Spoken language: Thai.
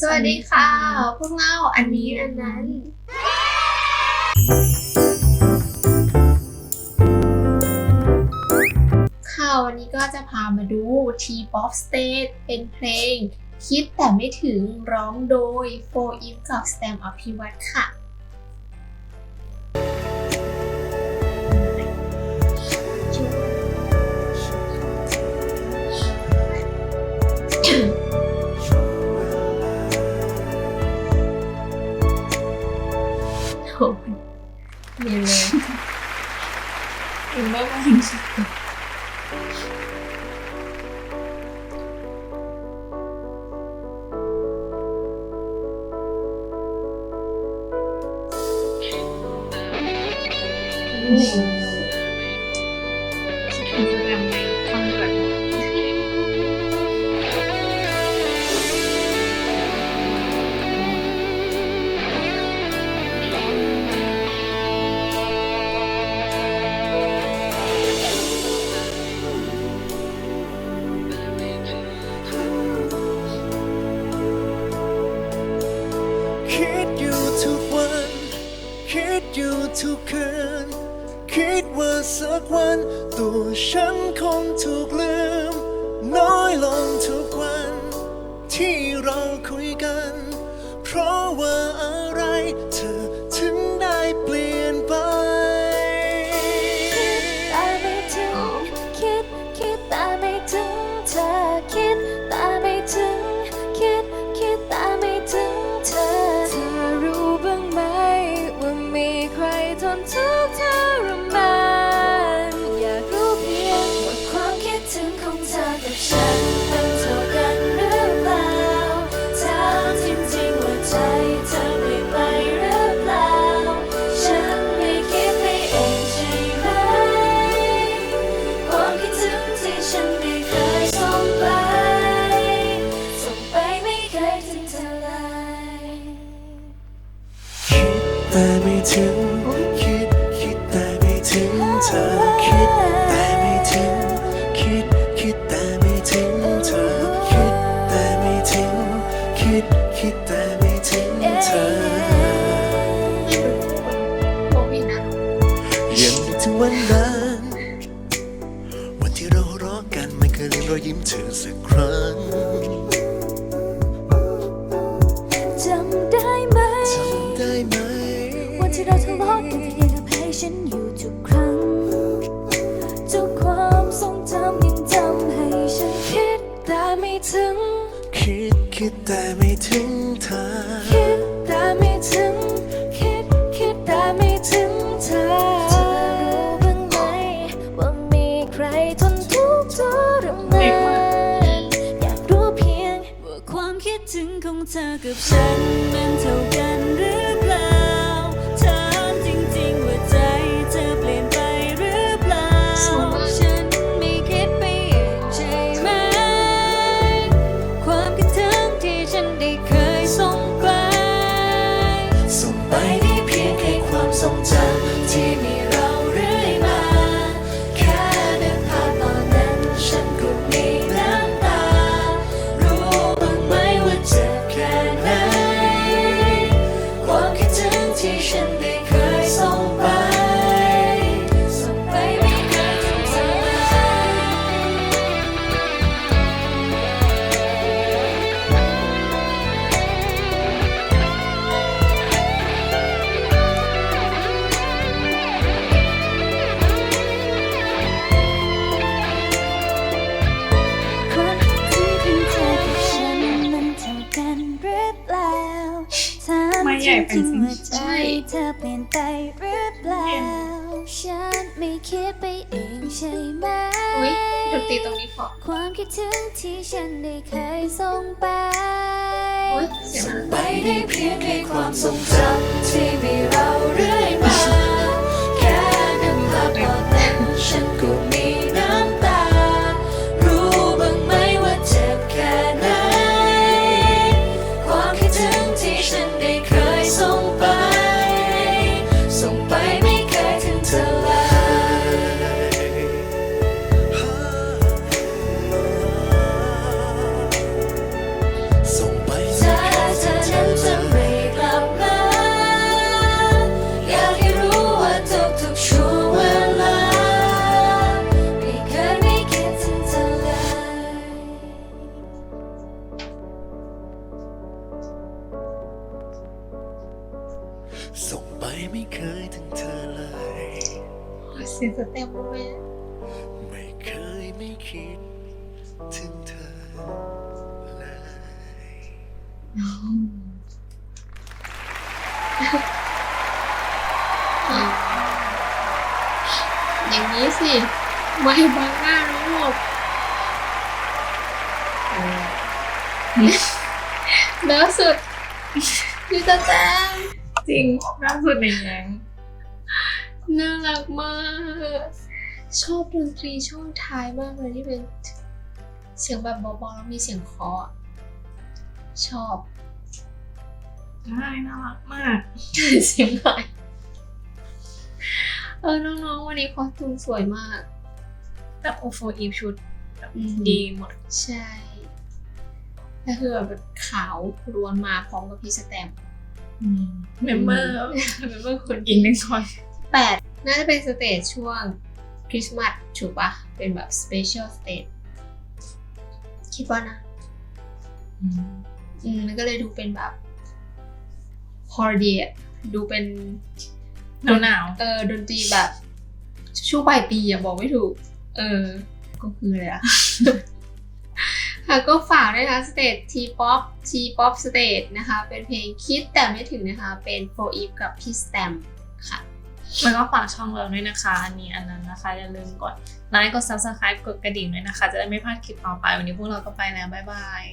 สวัสดีค่ะ พวกเราอันนี้อันนั้น ค่ะวันนี้ก็จะพามาดู T-pop stage เป็นเพลง คิดแต่ไม่ถึงร้องโดยโฟอีฟกับสแตมอภิวัตค่ะ คิดถึงจะทำไงฟังแบบ คิดว่าสักวัน ตัวฉันคงถูกลืม น้อยลงทุกวัน ที่เราคุยกัน เพราะว่า ถึง คิดคิดแต่ไม่ถึงเธอ คิดแต่ไม่ถึง คิดคิดแต่ไม่ถึงเธอ คิดแต่ไม่ถึง คิดคิดแต่ไม่ถึงเธอ ยังนึกถึงวันนั้น วันที่เราหัวเราะกันไม่เคยลืมรอยยิ้มเธอสักครั้ง คิดคิดแต่ไม่ถึงเธอ คิดแต่ไม่ถึง คิด คิดแต่ไม่ถึงเธอเธอรู้บ้างไหมว่ามีใครทนทุกข์ทรมานอยากรู้เพียงว่าความคิดถึงของเธอกับฉันามไม่จใหญ่ไปริงสิๆว่าใจใช่เธอเปลี่ยนไปหรือเปล่าฉันไม่คิดไปเองใช่ไหมอุ้ยดนตรีตรงนี้พอความคิดถึงที่ฉันได้เคยส่งไปอุ้ยเสียงส่อะงไรไปได้เพียงแค่ความทรงจำที่มีเราเรื่อย ไม่เคยถึงเธอเลยเสียงสเต็ปรู้ไหมไม่เคยไม่คิดถึงเธอเลยอย่างนี้สิ ไม่บังหน้าน้องหลบแล้วสุดพี่ตาแตง จริงล่าสุดในแย้งน่ารักมาก ชอบดนตรีช่วงท้ายมากเลยที่เป็น เสียงแบบเบาๆแล้วมีเสียงเคาะอะชอบใช่น่ารักมาก เสียงใหม่เออ น้องๆ วันนี้คอสตูมสวยมากแต่โอโฟอีฟชุดแบบอืมดีหมด ใช่แล้วคือแบบขาวล้วนมาพร้อมกับพี่สแตมป์ เมมเบอร์เมมเบอร์คนอีกหนึ่งคนแปดน่าจะเป็นสเตจช่วงคริสต์มาสถูกปะเป็นแบบสเปเชียลสเตจคิดว่านะ อืมมันก็เลยดูเป็นแบบฮอร์ดีอะดูเป็นหนาวหนาวเออดนตรีแบบ ช่วงปลายปีอะบอกไม่ถูก เออ ก็คืออะไรอะ ค่ะก็ฝากด้วยนะคะสเตจทีป๊อปทีป๊อปสเตจนะคะ เป็นเพลงคิดแต่ไม่ถึงนะคะ เป็นโฟอีฟกับพี่สแตมค่ะ แล้วก็ฝากช่องเราด้วยนะคะ อันนี้อันนั้นนะคะ อย่าลืมกดไลค์กด subscribe กดกระดิ่งด้วยนะคะ จะได้ไม่พลาดคลิปต่อไป วันนี้พวกเราก็ไปแล้ว บ๊ายบาย